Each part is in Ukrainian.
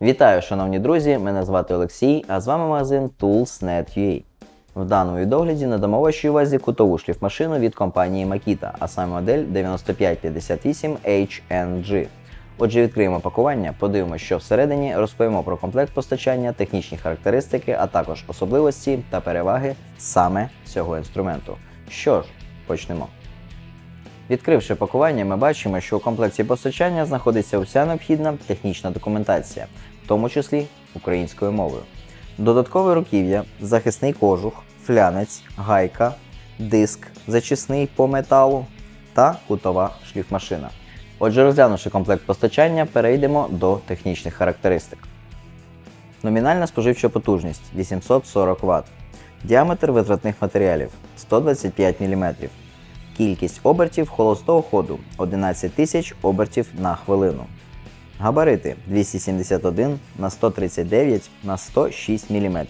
Вітаю, шановні друзі! Мене звати Олексій, а з вами магазин Tools.net.ua. В даному відогляді надамо вашій увазі кутову шліфмашину від компанії Makita, а саме модель 9558HNG. Отже, відкриємо пакування, подивимося, що всередині, розповімо про комплект постачання, технічні характеристики, а також особливості та переваги саме цього інструменту. Що ж, почнемо. Відкривши пакування, ми бачимо, що у комплекті постачання знаходиться вся необхідна технічна документація, в тому числі українською мовою. Додаткове руків'я, захисний кожух, флянець, гайка, диск, зачисний по металу та кутова шліфмашина. Отже, розглянувши комплект постачання, перейдемо до технічних характеристик. Номінальна споживча потужність 840 Вт. Діаметр витратних матеріалів 125 мм. Кількість обертів холостого ходу 11 тисяч обертів на хвилину. Габарити 271 на 139 на 106 мм.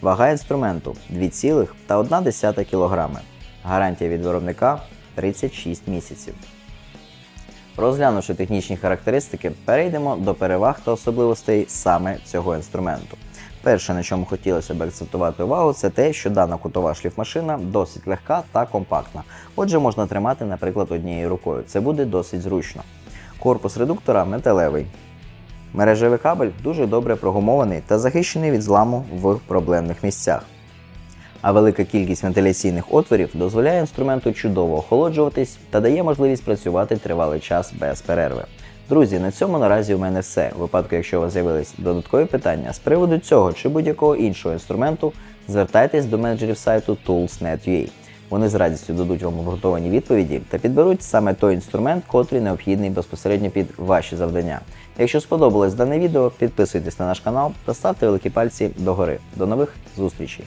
Вага інструменту 2,1 кг. Гарантія від виробника 36 місяців. Розглянувши технічні характеристики, перейдемо до переваг та особливостей саме цього інструменту. Перше, на чому хотілося б акцентувати увагу, це те, що дана кутова шліфмашина досить легка та компактна. Отже, можна тримати, наприклад, однією рукою. Це буде досить зручно. Корпус редуктора металевий. Мережевий кабель дуже добре прогумований та захищений від зламу в проблемних місцях. А велика кількість вентиляційних отворів дозволяє інструменту чудово охолоджуватись та дає можливість працювати тривалий час без перерви. Друзі, на цьому наразі у мене все. У випадку, якщо у вас з'явились додаткові питання з приводу цього чи будь-якого іншого інструменту, звертайтесь до менеджерів сайту Tools.net.ua. Вони з радістю дадуть вам обґрунтовані відповіді та підберуть саме той інструмент, котрий необхідний безпосередньо під ваші завдання. Якщо сподобалось дане відео, підписуйтесь на наш канал та ставте великі пальці догори. До нових зустрічей!